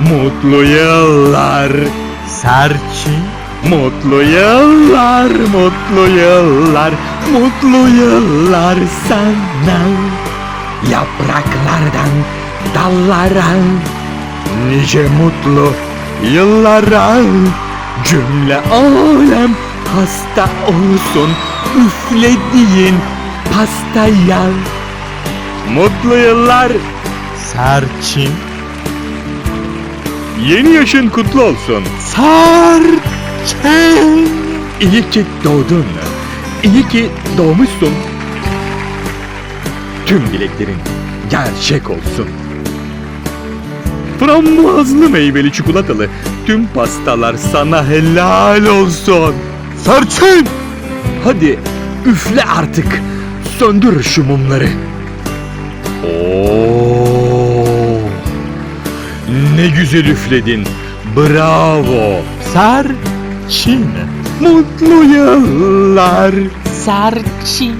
Mutlu yıllar. Serçin Mutlu yıllar, mutlu yıllar, mutlu yıllar sana Yapraklardan dallara Nice mutlu yıllara Cümle alem hasta olsun Üflediğin pastaya. Mutlu yıllar. Serçin Yeni yaşın kutlu olsun Serçin İyi ki doğdun İyi ki doğmuşsun Tüm dileklerin gerçek olsun Frambuazlı meyveli çikolatalı tüm pastalar sana helal olsun. Serçin! Hadi üfle artık. Söndür şu mumları. Oo! Ne güzel üfledin. Bravo. Serçin. Mutlu yıllar. Sarçin.